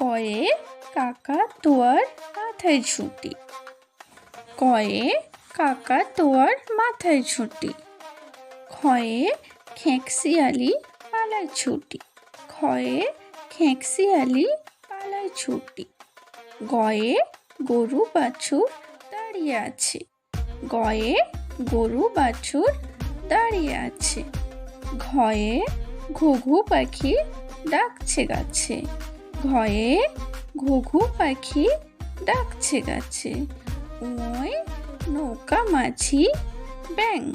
কয়ে কাকা তোয়ার মাথায় ছুটি কয়ে কাকা তোয়ার মাথায় ছুটি ক্ষয়ে খেঁকশিয়ালি পালায় ছুটি। ক্ষয়ে খেঁকশিয়ালি পালায় ছুটি। গয়ে গরু বাছুর দাঁড়িয়ে আছে। গয়ে গরু বাছুর দাঁড়িয়ে আছে। ঘয়ে ঘুঘু পাখি ডাকছে গাছে। ঘয়ে ঘুঘু পাখি ডাকছে গাছে। ওই নৌকা মাঝি ব্যাং।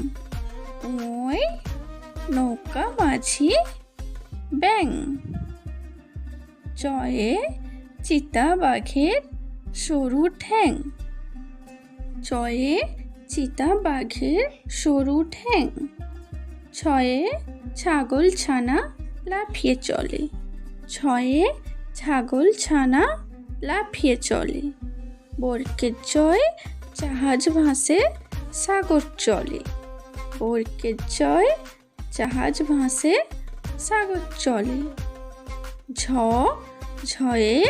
ওই নৌকা মাঝি ব্যাং। জয়ে চিতা বাঘের সরু ঠ্যাং। চয়ে চিতা বাঘের সরু ঠ্যাং। ছয়ে ছাগল ছানা লাফিয়ে চলে। ছয়ে ছাগল ছানা লাফিয়ে চলে। বর্কের জয় জাহাজ ভাসে, সাগর চলে। বর্কের জয় জাহাজ ভাসে, সাগর চলে। ঝ, ঝয়ে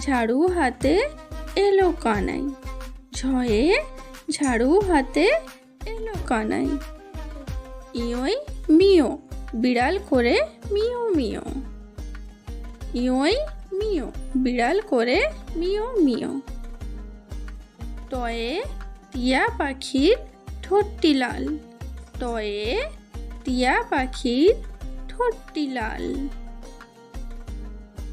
ঝাড়ু হাতে এলো কানাই। ঝয়ে ঝাড়ু হাতে এলো কানাই। ইয়ই মিও বিড়াল করে মিও মিও ইয়ই মিও। বিড়াল করে মিও মিও। টয়ে টিয়া পাখির ঠোঁটটি লাল। টয়ে টিয়া পাখির ঠোঁটটি লাল।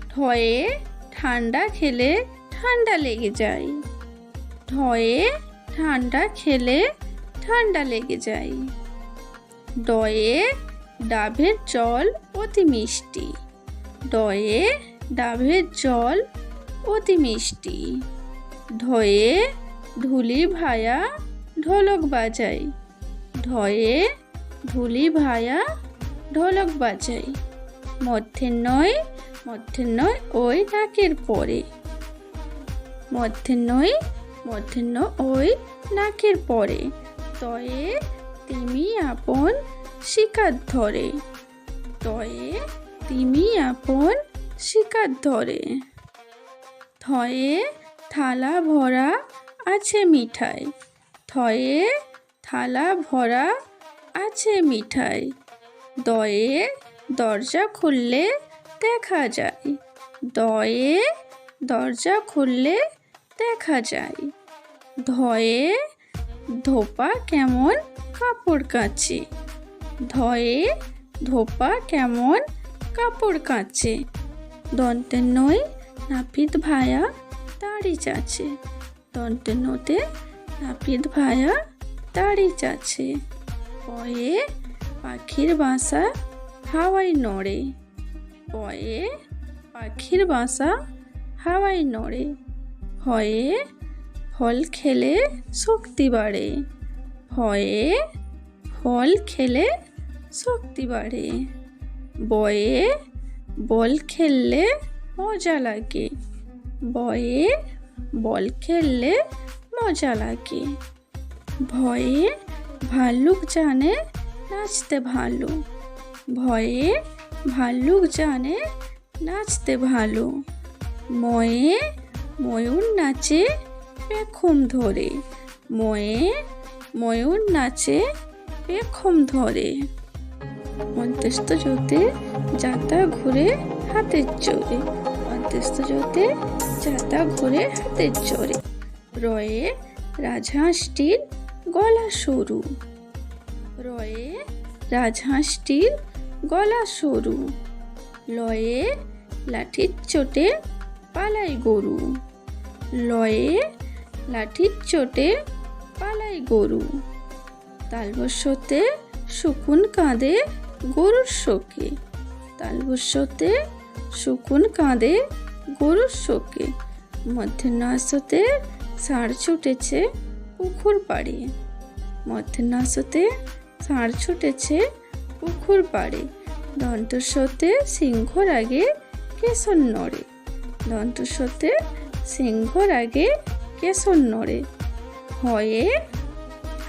ঠয়ে ঠান্ডা খেলে ঠান্ডা লেগে যায়। ঠয়ে ঠান্ডা খেলে ঠান্ডা লেগে যায়। ডয়ে ডাবের জল অতি মিষ্টি। ডয়ে ডাবের জল অতি মিষ্টি। ঢয়ে ঢুলি ভায়া ঢোলক বাজাই। ঢয়ে ঢুলি ভায়া ঢোলক বাজাই। মধ্যে নয় মধ্যে নয় ওই নাকের পরে। মধ্যে নয়, মধ্যে ওই নাকের পরে। তয়ে তিমি আপন শিকার ধরে। তয়ে তিমি আপন শিকার ধরে। থয়ে থালা ভরা আছে মিঠাই। থয়ে থালা ভরা আছে মিঠাই। দয়ে দরজা খুললে দেখা যায়। দয়ে দরজা খুললে দেখা যায়। ধয়ে ধোপা কেমন কাপড় কাচে। ধয়ে ধোপা কেমন কাপড় কাচে। দন্তে নই নাপিত ভায়া দাড়ি চাচে। দন্তে নতে নাপিত ভায়া দাড়ি চাচে। পয়ে পাখির বাসা হাওয়াই নড়ে। পয়ে পাখির বাসা হাওয়াই নড়ে। ভয়ে ফল খেলে শক্তি বাড়ে। ভয়ে ফল খেলে শক্তি বাড়ে। বয়ে বল খেললে মজা লাগে। বয়ে বল খেললে মজা লাগে। ভয়ে ভাল্লুক জানে নাচতে ভালো। ভয়ে ভাল্লুক জানে নাচতে ভালো। ময়ে ময়ূর নাচে পেখম ধরে। ময়ে ময়ূর নাচে পেখম ধরে। অন্ত্যেষ্ট জোতে যাতা ঘুরে হাতের চোরে অন্ত্যেষ্ট জোতে যাতা ঘুরে হাতের চোরে রয়ে রাজহাঁসটির গলা সরু। রয়ে রাজহাঁসটির গলা সরু। লয়ে লাঠির চোটে পালাই গরু। লয়ে লাঠির চোটে পালাই গরু। তালবস্যতে শুকুন কাঁদে গরুর শোকে। তালবস্যতে শুকুন কাঁদে গরুর শোকে। মধ্যাহ্নাসতে ষাঁড় ছুটেছে পুকুর পাড়ে। মধ্যাহ্নাসতে ষাঁড় ছুটেছে পুকুর পাড়ে। দন্তস্বতে সিংহর আগে কেশর নড়ে। দন্তস্বতে সিংহর আগে কেশর নড়ে। হয়ে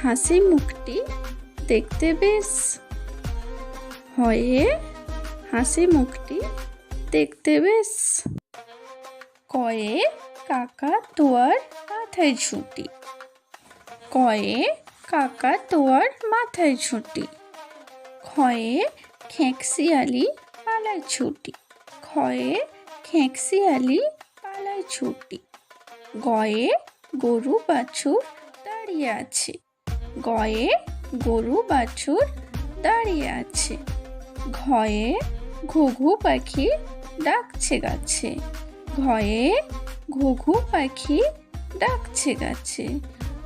হাসি মুখটি দেখতে বেশ হয়ে হাসি মুখটি দেখতে বেশ কয়ে কাকা তোয়ার মাথায় ছুটি কয়ে কাকা তোয়ার মাথায় ছুটি ক্ষয়ে খেঁকশিয়ালি পালায় ছুটি। ক্ষয়ে খেঁকশিয়ালি পালায় ছুটি। গয়ে গরু বাছুর দাঁড়িয়ে আছে। গয়ে গরু বাছুর দাঁড়িয়ে আছে। ঘয়ে ঘুঘু পাখি ডাকছে গাছে। ঘয়ে ঘুঘু পাখি ডাকছে গাছে।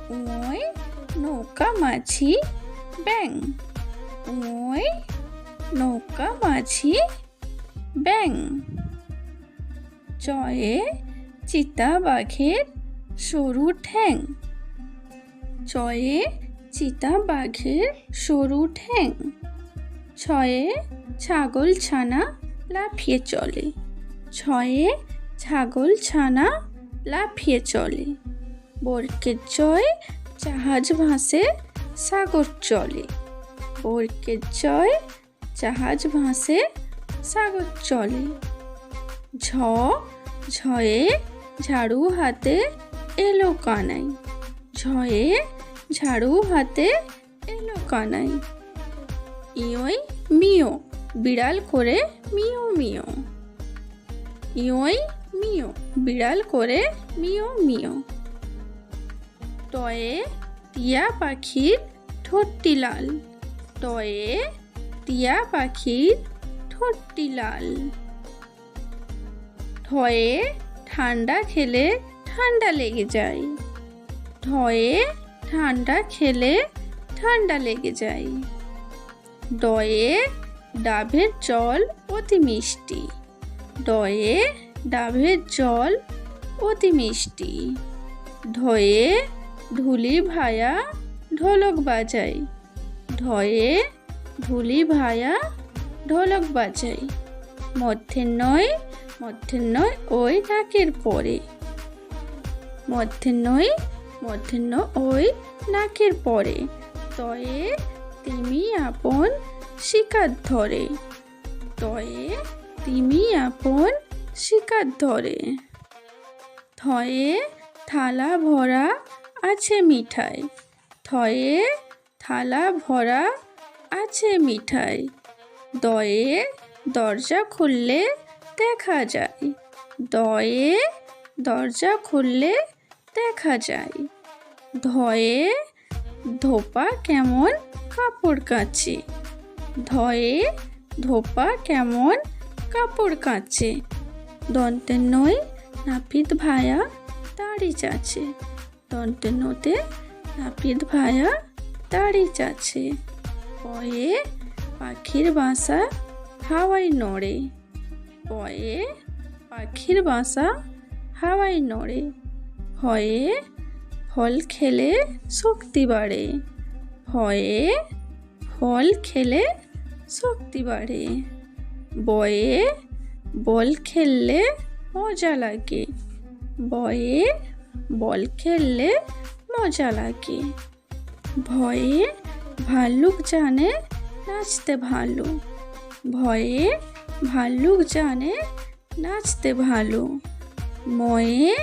ওই নৌকা মাঝি ব্যাং ওই নৌকা মাঝি ব্যাং জয়ে চিতা বাঘের সরু ঠ্যাং। চয়ে চিতা বাঘের সরু ঠ্যাং। ছয়ে ছাগল ছানা লাফিয়ে চলে। ছয়ে ছাগল ছানা লাফিয়ে চলে। বরকের জয় জাহাজ ভাসে, সাগর চলে। বরকের জয় জাহাজ ভাসে, সাগর চলে। ঝ, ঝয়ে ঝাড়ু হাতে এলো কানাই। ঝয়ে ঝাড়ু হাতে এলো কানাই। ইয়ই মিও, বিড়াল করে মিও মিও। ইয়ই মিও, বিড়াল করে মিও মিও। টয়ে টিয়া পাখির ঠোঁটটি লাল। টয়ে টিয়া পাখির ঠোঁটটি লাল। ঠয়ে ঠান্ডা খেলে ঠান্ডা লেগে যায়। ঠয়ে ঠান্ডা খেলে ঠান্ডা লেগে যায়। ডয়ে ডাবের জল অতি মিষ্টি। ডয়ে ডাবের জল অতি মিষ্টি। ঢয়ে ঢুলি ভায়া ঢোলক বাজাই ঢয়ে ঢুলি ভায়া ঢোলক বাজাই মধ্যে নয় মধ্যে নয় ওই নাকের পরে। মধ্যে নয় মধ্যে নয় ওই নাকের পরে। তয়ে তিমি আপন শিকার ধরে। তয়ে তিমি আপন শিকার ধরে। থয়ে থালা ভরা আছে মিঠাই। থয়ে থালা ভরা আছে মিঠাই। দয়ে দরজা খুললে দেখা যায়। দয়ে দরজা খুললে দেখা যায়। ধয়ে ধোপা কেমন? কাপড় কাচে। ধয়ে ধোপা কেমন? কাপড় কাচে। দন্তে নই নাপিত ভায়া দাড়ি চাচে। দন্তে নতে নাপিত ভায়া দাড়ি চাচে। পয়ে পাখির বাসা হাওয়ায় নড়ে। পয়ে পাখির বাসা হাওয়ায় নড়ে। ভয়ে ফল খেলে শক্তি বাড়ে। ভয়ে ফল খেলে শক্তি বাড়ে। বয়ে বল খেললে মজা লাগে। বয়ে বল খেললে মজা লাগে। ভয়ে ভাল্লুক জানে নাচতে ভালো। ভয়ে ভাল্লুক জানে নাচতে ভালো। ময়ে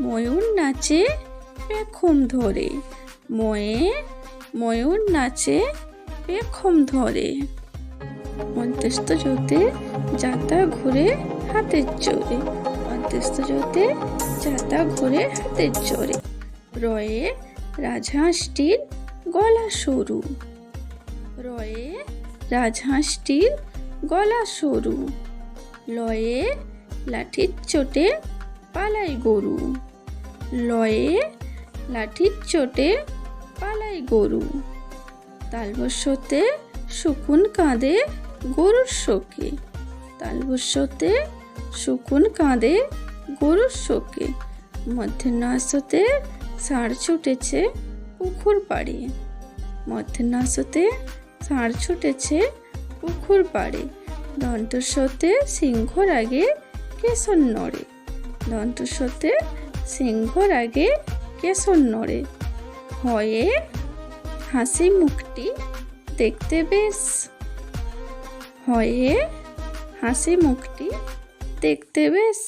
ময়ূর নাচে পেখম ধরে। ময়ে, ময়ূর নাচে পেখম ধরে। অন্ত্যেষ্ট জোতে যাতা ঘুরে হাতের চোরে। অন্ত্যেষ্ট জোতে যাতা ঘুরে হাতের চোরে। রয়ে রাজহাঁসটির গলা সরু। রয়ে রাজহাঁসটির গলা সরু। লয়ে লাঠির চোটে পালাই গরু। লয়ে লাঠির চোটে পালাই গরু। তালবস্যতে শুকুন কাঁদে গরুর শোকে। তালবস্যতে শুকুন কাঁদে গরুর শোকে। মধ্যাহ্নাসতে ষাঁড় ছুটেছে পুকুর পাড়ে। মধ্যাহ্নাসতে ষাঁড় ছুটেছে পুকুর পাড়ে। দন্তস্বতে সিংহর আগে কেশর নড়ে। দন্তস্বতে সিংহর আগে কেশর নড়ে হয়ে হাসি মুখটি দেখতে বেশ। হয়ে হাসি মুখটি দেখতে বেশ।